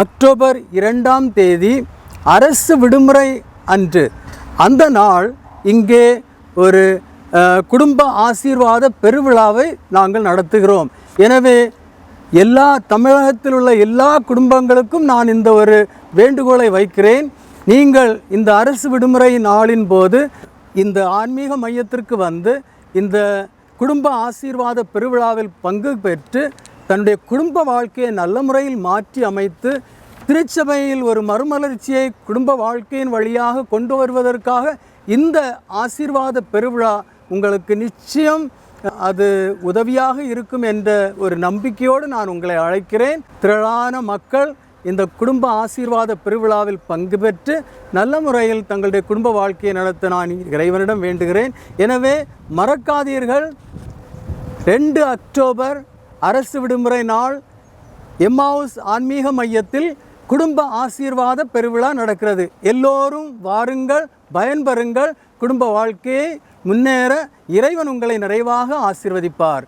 October இரண்டாம் தேதி அரசு விடுமுறை அன்று. அந்த நாள் இங்கே ஒரு குடும்ப ஆசீர்வாத பெருவிழாவை நாங்கள் நடத்துகிறோம். எனவே எல்லா தமிழகத்தில் உள்ள எல்லா குடும்பங்களுக்கும் நான் இந்த ஒரு வேண்டுகோளை வைக்கிறேன். நீங்கள் இந்த அரசு விடுமுறை நாளின் போது இந்த ஆன்மீக மையத்திற்கு வந்து இந்த குடும்ப ஆசீர்வாத பெருவிழாவில் பங்கு பெற்று தன்னுடைய குடும்ப வாழ்க்கையை நல்ல முறையில் மாற்றி அமைத்து திருச்சபையில் ஒரு மறுமலர்ச்சியை குடும்ப வாழ்க்கையின் வழியாக கொண்டு வருவதற்காக இந்த ஆசீர்வாத பெருவிழா உங்களுக்கு நிச்சயம் அது உதவியாக இருக்கும் என்ற ஒரு நம்பிக்கையோடு நான் உங்களை அழைக்கிறேன். திரளான மக்கள் இந்த குடும்ப ஆசீர்வாத பெருவிழாவில் பங்கு பெற்று நல்ல முறையில் தங்களுடைய குடும்ப வாழ்க்கையை நடத்த நான் இறைவனிடம் வேண்டுகிறேன். எனவே மறக்காதீர்கள். ரெண்டு அக்டோபர் அரசு விடுமுறை நாள் எம்மாவுஸ் ஆன்மீக மையத்தில் குடும்ப ஆசீர்வாத பெருவிழா நடக்கிறது. எல்லோரும் வாருங்கள் பயன்பெறுங்கள். குடும்ப வாழ்க்கையை முன்னேற இறைவன் உங்களை நிறைவாக ஆசீர்வதிப்பார்.